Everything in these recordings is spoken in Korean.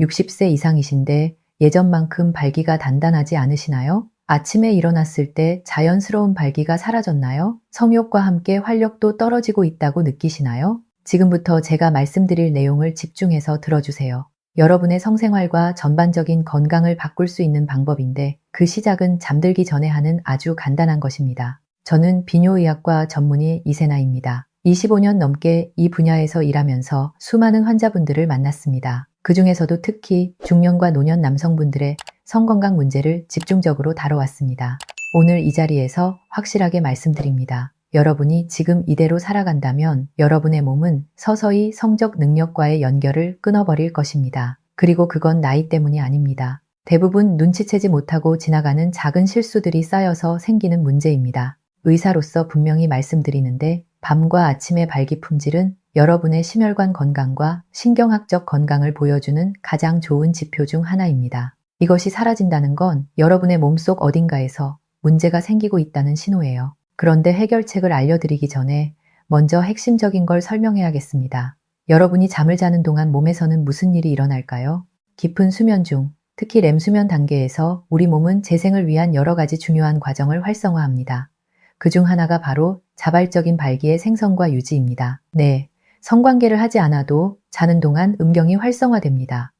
60세 이상이신데 예전만큼 발기가 단단하지 않으시나요? 아침에 일어났을 때 자연스러운 발기가 사라졌나요? 성욕과 함께 활력도 떨어지고 있다고 느끼시나요? 지금부터 제가 말씀드릴 내용을 집중해서 들어주세요. 여러분의 성생활과 전반적인 건강을 바꿀 수 있는 방법인데 그 시작은 잠들기 전에 하는 아주 간단한 것입니다. 저는 비뇨의학과 전문의 이세나입니다. 25년 넘게 이 분야에서 일하면서 수많은 환자분들을 만났습니다. 그 중에서도 특히 중년과 노년 남성분들의 성건강 문제를 집중적으로 다뤄왔습니다. 오늘 이 자리에서 확실하게 말씀드립니다. 여러분이 지금 이대로 살아간다면 여러분의 몸은 서서히 성적 능력과의 연결을 끊어버릴 것입니다. 그리고 그건 나이 때문이 아닙니다. 대부분 눈치채지 못하고 지나가는 작은 실수들이 쌓여서 생기는 문제입니다. 의사로서 분명히 말씀드리는데 밤과 아침의 발기 품질은 여러분의 심혈관 건강과 신경학적 건강을 보여주는 가장 좋은 지표 중 하나입니다. 이것이 사라진다는 건 여러분의 몸속 어딘가에서 문제가 생기고 있다는 신호예요. 그런데 해결책을 알려드리기 전에 먼저 핵심적인 걸 설명해야겠습니다. 여러분이 잠을 자는 동안 몸에서는 무슨 일이 일어날까요? 깊은 수면 중, 특히 렘 수면 단계에서 우리 몸은 재생을 위한 여러 가지 중요한 과정을 활성화합니다. 그 중 하나가 바로 자발적인 발기의 생성과 유지입니다. 네, 성관계를 하지 않아도 자는 동안 음경이 활성화됩니다.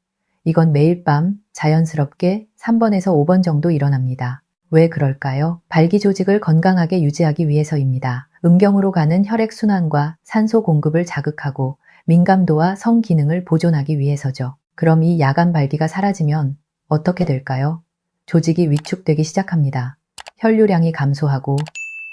이건 매일 밤 자연스럽게 3번에서 5번 정도 일어납니다. 왜 그럴까요? 발기 조직을 건강하게 유지하기 위해서입니다. 음경으로 가는 혈액순환과 산소 공급을 자극하고 민감도와 성 기능을 보존하기 위해서죠. 그럼 이 야간 발기가 사라지면 어떻게 될까요? 조직이 위축되기 시작합니다. 혈류량이 감소하고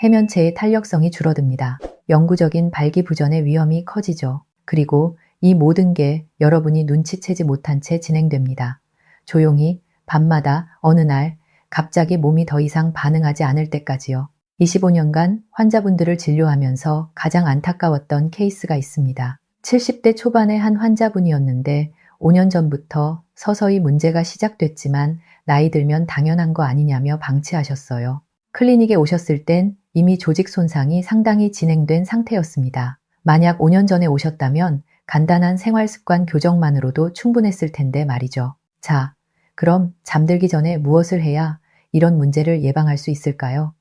해면체의 탄력성이 줄어듭니다. 영구적인 발기부전의 위험이 커지죠. 그리고 이 모든 게 여러분이 눈치채지 못한 채 진행됩니다. 조용히 밤마다 어느 날 갑자기 몸이 더 이상 반응하지 않을 때까지요. 25년간 환자분들을 진료하면서 가장 안타까웠던 케이스가 있습니다. 70대 초반의 한 환자분이었는데 5년 전부터 서서히 문제가 시작됐지만 나이 들면 당연한 거 아니냐며 방치하셨어요. 클리닉에 오셨을 땐 이미 조직 손상이 상당히 진행된 상태였습니다. 만약 5년 전에 오셨다면 간단한 생활 습관 교정만으로도 충분했을 텐데 말이죠. 자, 그럼 잠들기 전에 무엇을 해야 이런 문제를 예방할 수 있을까요?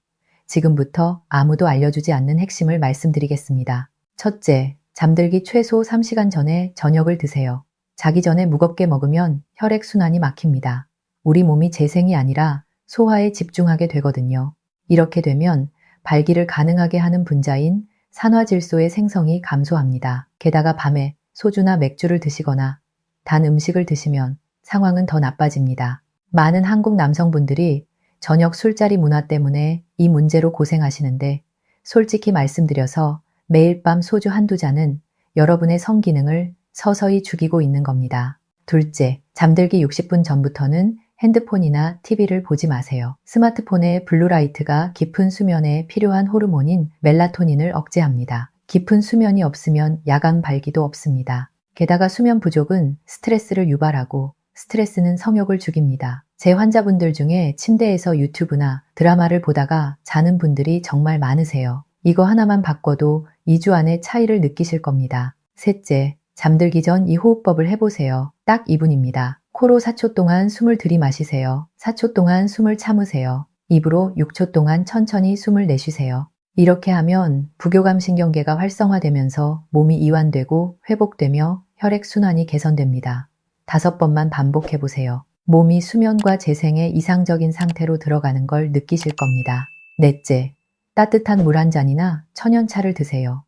지금부터 아무도 알려주지 않는 핵심을 말씀드리겠습니다. 첫째, 잠들기 최소 3시간 전에 저녁을 드세요. 자기 전에 무겁게 먹으면 혈액순환이 막힙니다. 우리 몸이 재생이 아니라 소화에 집중하게 되거든요. 이렇게 되면 발기를 가능하게 하는 분자인 산화질소의 생성이 감소합니다. 게다가 밤에 소주나 맥주를 드시거나 단 음식을 드시면 상황은 더 나빠집니다. 많은 한국 남성분들이 저녁 술자리 문화 때문에 이 문제로 고생하시는데 솔직히 말씀드려서 매일 밤 소주 한두 잔은 여러분의 성기능을 서서히 죽이고 있는 겁니다. 둘째, 잠들기 60분 전부터는 핸드폰이나 TV를 보지 마세요. 스마트폰의 블루라이트가 깊은 수면에 필요한 호르몬인 멜라토닌을 억제합니다. 깊은 수면이 없으면 야간 발기도 없습니다. 게다가 수면 부족은 스트레스를 유발하고 스트레스는 성욕을 죽입니다. 제 환자분들 중에 침대에서 유튜브나 드라마를 보다가 자는 분들이 정말 많으세요. 이거 하나만 바꿔도 2주 안에 차이를 느끼실 겁니다. 셋째, 잠들기 전 이 호흡법을 해보세요. 딱 2분입니다. 코로 4초 동안 숨을 들이마시세요. 4초 동안 숨을 참으세요. 입으로 6초 동안 천천히 숨을 내쉬세요. 이렇게 하면 부교감 신경계가 활성화되면서 몸이 이완되고 회복되며 혈액순환이 개선됩니다. 다섯 번만 반복해 보세요. 몸이 수면과 재생의 이상적인 상태로 들어가는 걸 느끼실 겁니다. 넷째, 따뜻한 물 한 잔이나 천연차를 드세요.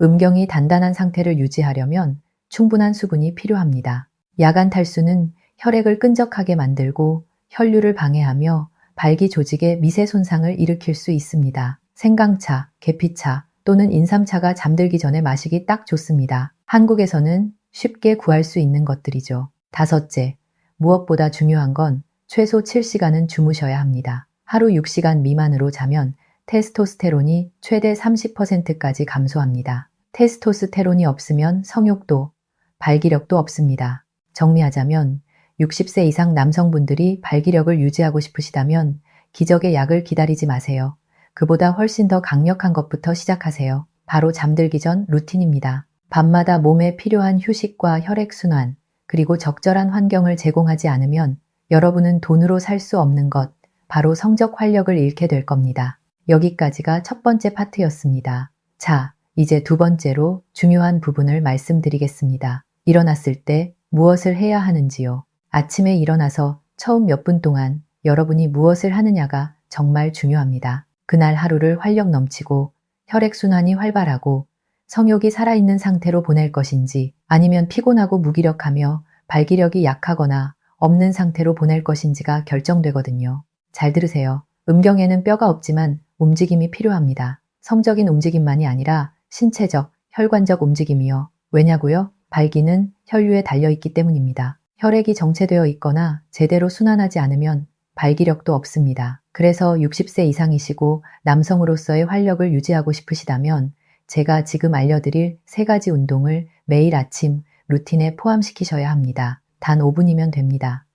음경이 단단한 상태를 유지하려면 충분한 수분이 필요합니다. 야간 탈수는 혈액을 끈적하게 만들고 혈류를 방해하며 발기 조직에 미세 손상을 일으킬 수 있습니다. 생강차, 계피차 또는 인삼차가 잠들기 전에 마시기 딱 좋습니다. 한국에서는 쉽게 구할 수 있는 것들이죠. 다섯째, 무엇보다 중요한 건 최소 7시간은 주무셔야 합니다. 하루 6시간 미만으로 자면 테스토스테론이 최대 30%까지 감소합니다. 테스토스테론이 없으면 성욕도, 발기력도 없습니다. 정리하자면 60세 이상 남성분들이 발기력을 유지하고 싶으시다면 기적의 약을 기다리지 마세요. 그보다 훨씬 더 강력한 것부터 시작하세요. 바로 잠들기 전 루틴입니다. 밤마다 몸에 필요한 휴식과 혈액순환, 그리고 적절한 환경을 제공하지 않으면 여러분은 돈으로 살 수 없는 것, 바로 성적 활력을 잃게 될 겁니다. 여기까지가 첫 번째 파트였습니다. 자, 이제 두 번째로 중요한 부분을 말씀드리겠습니다. 일어났을 때 무엇을 해야 하는지요. 아침에 일어나서 처음 몇 분 동안 여러분이 무엇을 하느냐가 정말 중요합니다. 그날 하루를 활력 넘치고 혈액순환이 활발하고 성욕이 살아있는 상태로 보낼 것인지 아니면 피곤하고 무기력하며 발기력이 약하거나 없는 상태로 보낼 것인지가 결정되거든요. 잘 들으세요. 음경에는 뼈가 없지만 움직임이 필요합니다. 성적인 움직임만이 아니라 신체적, 혈관적 움직임이요. 왜냐고요? 발기는 혈류에 달려있기 때문입니다. 혈액이 정체되어 있거나 제대로 순환하지 않으면 발기력도 없습니다. 그래서 60세 이상이시고 남성으로서의 활력을 유지하고 싶으시다면 제가 지금 알려드릴 세 가지 운동을 매일 아침 루틴에 포함시키셔야 합니다. 단 5분이면 됩니다.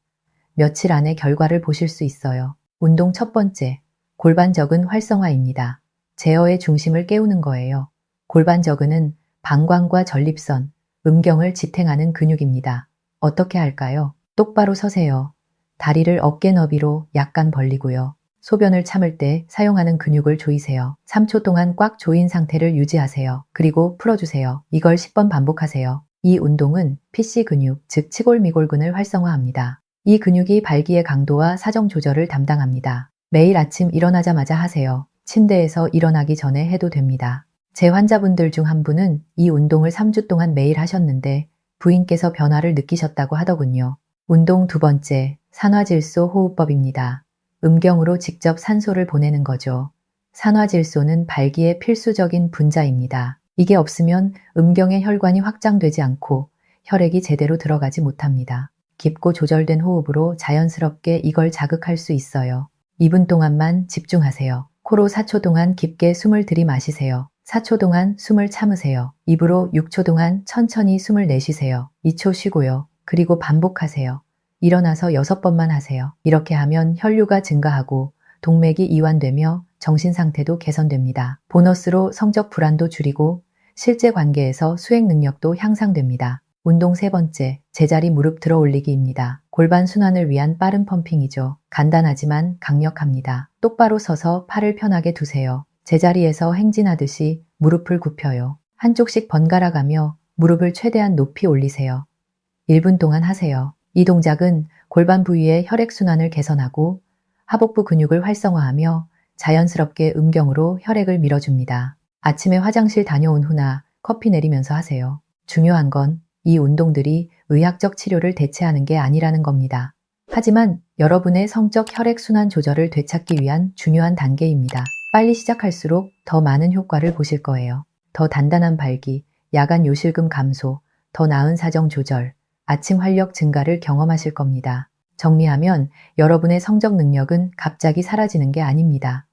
며칠 안에 결과를 보실 수 있어요. 운동 첫 번째, 골반적은 활성화입니다. 제어의 중심을 깨우는 거예요. 골반저근은 방광과 전립선, 음경을 지탱하는 근육입니다. 어떻게 할까요? 똑바로 서세요. 다리를 어깨 너비로 약간 벌리고요. 소변을 참을 때 사용하는 근육을 조이세요. 3초 동안 꽉 조인 상태를 유지하세요. 그리고 풀어주세요. 이걸 10번 반복하세요. 이 운동은 PC 근육, 즉 치골미골근을 활성화합니다. 이 근육이 발기의 강도와 사정 조절을 담당합니다. 매일 아침 일어나자마자 하세요. 침대에서 일어나기 전에 해도 됩니다. 제 환자분들 중 한 분은 이 운동을 3주 동안 매일 하셨는데 부인께서 변화를 느끼셨다고 하더군요. 운동 두 번째, 산화질소 호흡법입니다. 음경으로 직접 산소를 보내는 거죠. 산화질소는 발기의 필수적인 분자입니다. 이게 없으면 음경의 혈관이 확장되지 않고 혈액이 제대로 들어가지 못합니다. 깊고 조절된 호흡으로 자연스럽게 이걸 자극할 수 있어요. 2분 동안만 집중하세요. 코로 4초 동안 깊게 숨을 들이마시세요. 4초 동안 숨을 참으세요. 입으로 6초 동안 천천히 숨을 내쉬세요. 2초 쉬고요. 그리고 반복하세요. 일어나서 6번만 하세요. 이렇게 하면 혈류가 증가하고 동맥이 이완되며 정신 상태도 개선됩니다. 보너스로 성적 불안도 줄이고 실제 관계에서 수행 능력도 향상됩니다. 운동 세 번째, 제자리 무릎 들어 올리기입니다. 골반 순환을 위한 빠른 펌핑이죠. 간단하지만 강력합니다. 똑바로 서서 팔을 편하게 두세요. 제자리에서 행진하듯이 무릎을 굽혀요. 한쪽씩 번갈아 가며 무릎을 최대한 높이 올리세요. 1분 동안 하세요. 이 동작은 골반 부위의 혈액순환을 개선하고 하복부 근육을 활성화하며 자연스럽게 음경으로 혈액을 밀어줍니다. 아침에 화장실 다녀온 후나 커피 내리면서 하세요. 중요한 건 이 운동들이 의학적 치료를 대체하는 게 아니라는 겁니다. 하지만 여러분의 성적 혈액순환 조절을 되찾기 위한 중요한 단계입니다. 빨리 시작할수록 더 많은 효과를 보실 거예요. 더 단단한 발기, 야간 요실금 감소, 더 나은 사정 조절, 아침 활력 증가를 경험하실 겁니다. 정리하면 여러분의 성적 능력은 갑자기 사라지는 게 아닙니다.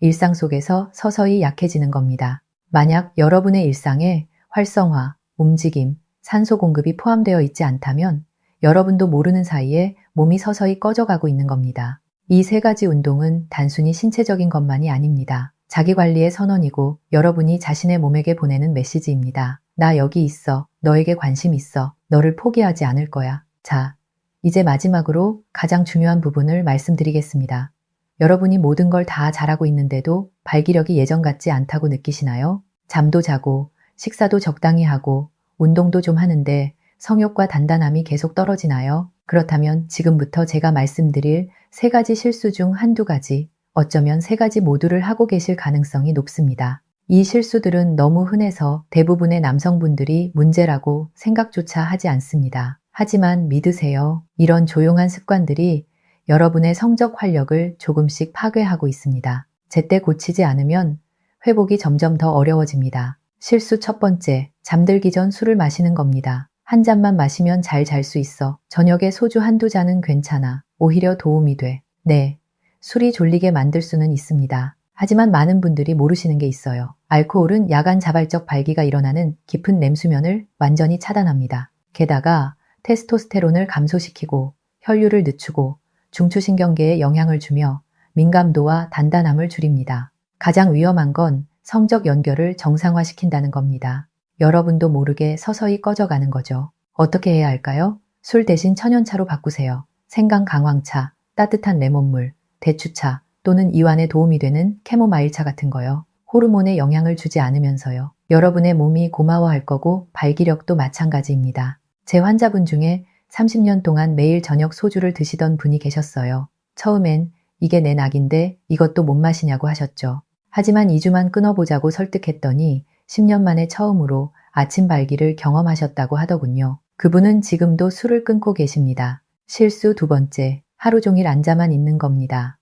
일상 속에서 서서히 약해지는 겁니다. 만약 여러분의 일상에 활성화, 움직임, 산소 공급이 포함되어 있지 않다면 여러분도 모르는 사이에 몸이 서서히 꺼져가고 있는 겁니다. 이 세 가지 운동은 단순히 신체적인 것만이 아닙니다. 자기관리의 선언이고 여러분이 자신의 몸에게 보내는 메시지입니다. 나 여기 있어. 너에게 관심 있어. 너를 포기하지 않을 거야. 자, 이제 마지막으로 가장 중요한 부분을 말씀드리겠습니다. 여러분이 모든 걸 다 잘하고 있는데도 발기력이 예전 같지 않다고 느끼시나요? 잠도 자고, 식사도 적당히 하고, 운동도 좀 하는데 성욕과 단단함이 계속 떨어지나요? 그렇다면 지금부터 제가 말씀드릴 세 가지 실수 중 한두 가지, 어쩌면 세 가지 모두를 하고 계실 가능성이 높습니다. 이 실수들은 너무 흔해서 대부분의 남성분들이 문제라고 생각조차 하지 않습니다. 하지만 믿으세요. 이런 조용한 습관들이 여러분의 성적 활력을 조금씩 파괴하고 있습니다. 제때 고치지 않으면 회복이 점점 더 어려워집니다. 실수 첫 번째, 잠들기 전 술을 마시는 겁니다. 한 잔만 마시면 잘 잘 수 있어. 저녁에 소주 한두 잔은 괜찮아. 오히려 도움이 돼. 네. 술이 졸리게 만들 수는 있습니다. 하지만 많은 분들이 모르시는 게 있어요. 알코올은 야간 자발적 발기가 일어나는 깊은 램수면을 완전히 차단합니다. 게다가 테스토스테론을 감소시키고 혈류를 늦추고 중추신경계에 영향을 주며 민감도와 단단함을 줄입니다. 가장 위험한 건 성적 연결을 정상화시킨다는 겁니다. 여러분도 모르게 서서히 꺼져가는 거죠. 어떻게 해야 할까요? 술 대신 천연차로 바꾸세요. 생강 강황차, 따뜻한 레몬물, 대추차 또는 이완에 도움이 되는 캐모마일차 같은 거요. 호르몬에 영향을 주지 않으면서요. 여러분의 몸이 고마워할 거고 발기력도 마찬가지입니다. 제 환자분 중에 30년 동안 매일 저녁 소주를 드시던 분이 계셨어요. 처음엔 이게 내 낙인데 이것도 못 마시냐고 하셨죠. 하지만 2주만 끊어보자고 설득했더니 10년 만에 처음으로 아침 발기를 경험하셨다고 하더군요. 그분은 지금도 술을 끊고 계십니다. 실수 두 번째, 하루 종일 앉아만 있는 겁니다.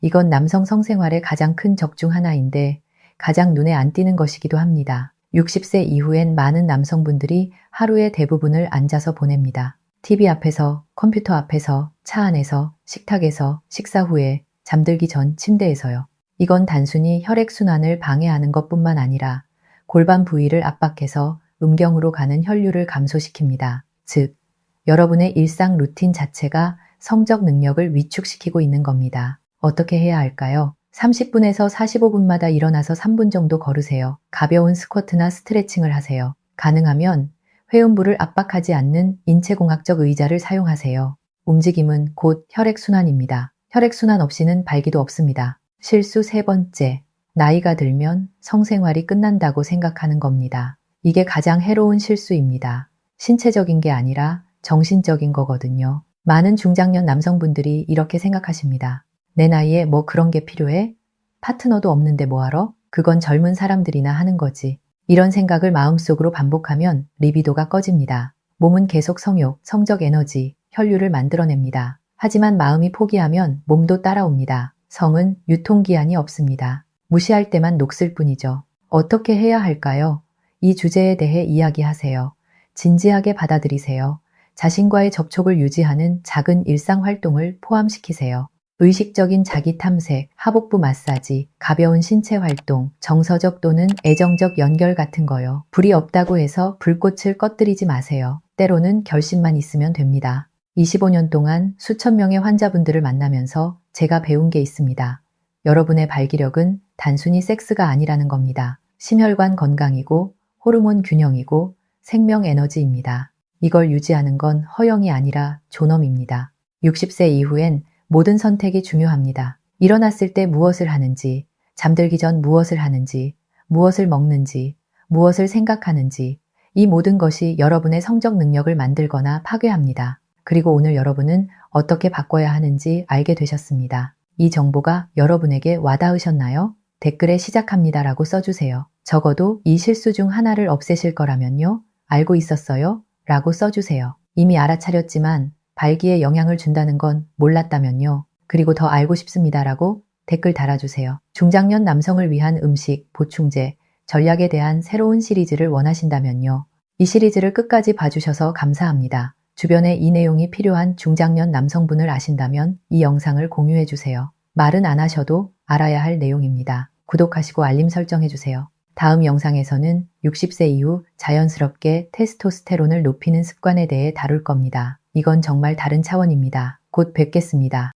이건 남성 성생활의 가장 큰 적 중 하나인데 가장 눈에 안 띄는 것이기도 합니다. 60세 이후엔 많은 남성분들이 하루의 대부분을 앉아서 보냅니다. TV 앞에서, 컴퓨터 앞에서, 차 안에서, 식탁에서, 식사 후에, 잠들기 전 침대에서요. 이건 단순히 혈액순환을 방해하는 것 뿐만 아니라 골반 부위를 압박해서 음경으로 가는 혈류를 감소시킵니다. 즉, 여러분의 일상 루틴 자체가 성적 능력을 위축시키고 있는 겁니다. 어떻게 해야 할까요? 30분에서 45분마다 일어나서 3분 정도 걸으세요. 가벼운 스쿼트나 스트레칭을 하세요. 가능하면 회음부를 압박하지 않는 인체공학적 의자를 사용하세요. 움직임은 곧 혈액순환입니다. 혈액순환 없이는 발기도 없습니다. 실수 세 번째. 나이가 들면 성생활이 끝난다고 생각하는 겁니다. 이게 가장 해로운 실수입니다. 신체적인 게 아니라 정신적인 거거든요. 많은 중장년 남성분들이 이렇게 생각하십니다. 내 나이에 뭐 그런 게 필요해? 파트너도 없는데 뭐하러? 그건 젊은 사람들이나 하는 거지. 이런 생각을 마음속으로 반복하면 리비도가 꺼집니다. 몸은 계속 성욕, 성적 에너지, 혈류를 만들어냅니다. 하지만 마음이 포기하면 몸도 따라옵니다. 성은 유통기한이 없습니다. 무시할 때만 녹슬 뿐이죠. 어떻게 해야 할까요? 이 주제에 대해 이야기하세요. 진지하게 받아들이세요. 자신과의 접촉을 유지하는 작은 일상 활동을 포함시키세요. 의식적인 자기 탐색, 하복부 마사지, 가벼운 신체 활동, 정서적 또는 애정적 연결 같은 거요. 불이 없다고 해서 불꽃을 꺼뜨리지 마세요. 때로는 결심만 있으면 됩니다. 25년 동안 수천 명의 환자분들을 만나면서 제가 배운 게 있습니다. 여러분의 발기력은 단순히 섹스가 아니라는 겁니다. 심혈관 건강이고 호르몬 균형이고 생명 에너지입니다. 이걸 유지하는 건 허영이 아니라 존엄입니다. 60세 이후엔 모든 선택이 중요합니다. 일어났을 때 무엇을 하는지, 잠들기 전 무엇을 하는지, 무엇을 먹는지, 무엇을 생각하는지, 이 모든 것이 여러분의 성적 능력을 만들거나 파괴합니다. 그리고 오늘 여러분은 어떻게 바꿔야 하는지 알게 되셨습니다. 이 정보가 여러분에게 와닿으셨나요? 댓글에 시작합니다라고 써주세요. 적어도 이 실수 중 하나를 없애실 거라면요. 알고 있었어요? 라고 써주세요. 이미 알아차렸지만 발기에 영향을 준다는 건 몰랐다면요. 그리고 더 알고 싶습니다라고 댓글 달아주세요. 중장년 남성을 위한 음식, 보충제, 전략에 대한 새로운 시리즈를 원하신다면요. 이 시리즈를 끝까지 봐주셔서 감사합니다. 주변에 이 내용이 필요한 중장년 남성분을 아신다면 이 영상을 공유해 주세요. 말은 안 하셔도 알아야 할 내용입니다. 구독하시고 알림 설정해 주세요. 다음 영상에서는 60세 이후 자연스럽게 테스토스테론을 높이는 습관에 대해 다룰 겁니다. 이건 정말 다른 차원입니다. 곧 뵙겠습니다.